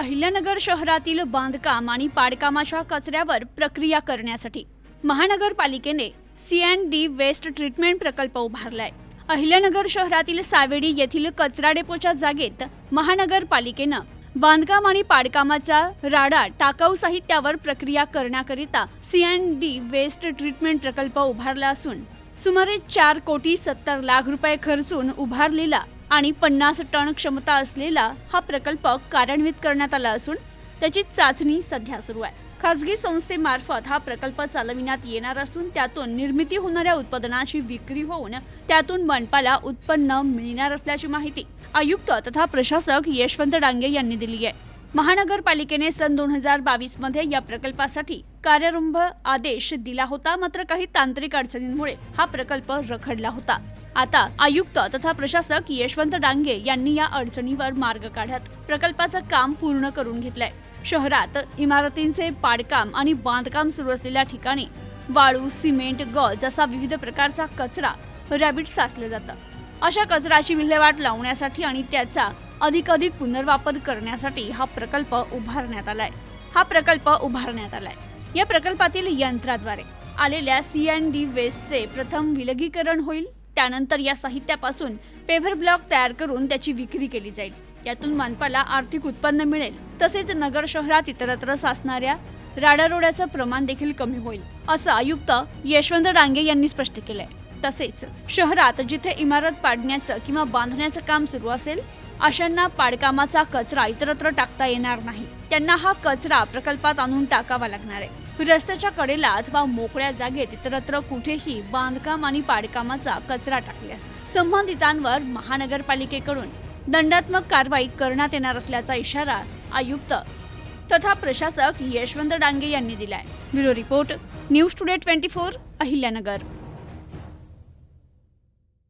अहिल्यानगर शहरातील बांधकाम आणि पाडकामाच्या कचऱ्यावर प्रक्रिया करण्यासाठी महानगरपालिकेने C and D waste treatment प्रकल्प उभारलाय. अहिल्यानगर शहरातील सावेडी येथील कचरा डेपोच्या जागेत महानगरपालिकेनं बांधकाम आणि पाडकामाचा राडा टाकाऊ साहित्यावर प्रक्रिया करण्याकरिता C and D waste treatment प्रकल्प उभारला असून सुमारे चार कोटी सत्तर लाख रुपये खर्चून उभारलेला आणि पन्नास टन क्षमता असलेला हा प्रकल्प कार्यान्वित करण्यात आला असून त्याची चाचणी सध्या सुरू आहे. खासगी संस्थेमार्फत हा प्रकल्प चालविण्यात येणार असून त्यातून निर्मिती होणाऱ्या उत्पादनाची विक्री होऊन त्यातून मनपाला उत्पन्न मिळणार असल्याची माहिती आयुक्त तथा प्रशासक यशवंत डांगे यांनी दिली आहे. महानगरपालिकेने सन दोन हजार बावीसमध्ये या प्रकल्पासाठी कार्यारंभ आदेश दिला होता मात्र काही तांत्रिक अडचणींमुळे हा प्रकल्प रखडला होता. आता आयुक्त तथा प्रशासक यशवंत डांगे यांनी या अडचणीवर मार्ग काढत प्रकल्पाचं काम पूर्ण करून घेतलंय. शहरात इमारतींचे पाडकाम आणि बांधकाम सुरू असलेल्या ठिकाणी वाळू सिमेंट गज असा विविध प्रकारचा कचरा रॅबिट साचलं जातं. अशा कचऱ्याची विल्हेवाट लावण्यासाठी आणि त्याचा अधिकाधिक पुनर्वापर करण्यासाठी हा प्रकल्प उभारण्यात आलाय. हा प्रकल्प उभारण्यात आलाय. या प्रकल्पातील यंत्राद्वारे आलेल्या सी अँड डी वेस्टचे प्रथम विलगीकरण होईल. त्यानंतर या साहित्यापासून पेव्हर ब्लॉक तयार करून त्याची विक्री केली जाईल. यातून मानपाला आर्थिक उत्पन्न मिळेल. तसेच नगर शहरात इतरत्र साचणाऱ्या राडारोड्याचं प्रमाण देखील कमी होईल असं आयुक्त यशवंत डांगे यांनी स्पष्ट केलंय. तसेच शहरात जिथे इमारत पाडण्याचं किंवा बांधण्याचं काम सुरू असेल अशांना पाडकामाचा कचरा इतरत्र टाकता येणार नाही. त्यांना हा कचरा प्रकल्पात आणून टाकावा लागणार आहे. रस्त्याच्या कडेला अथवा मोकळ्या जागेत इतरत्र कुठेही बांधकाम आणि पाडकामाचा कचरा टाकल्यास संबंधितांवर महानगरपालिकेकडून दंडात्मक कारवाई करण्यात येणार असल्याचा इशारा आयुक्त तथा प्रशासक यशवंत डांगे यांनी दिलाय. Bureau report news today twenty four Ahilyanagar.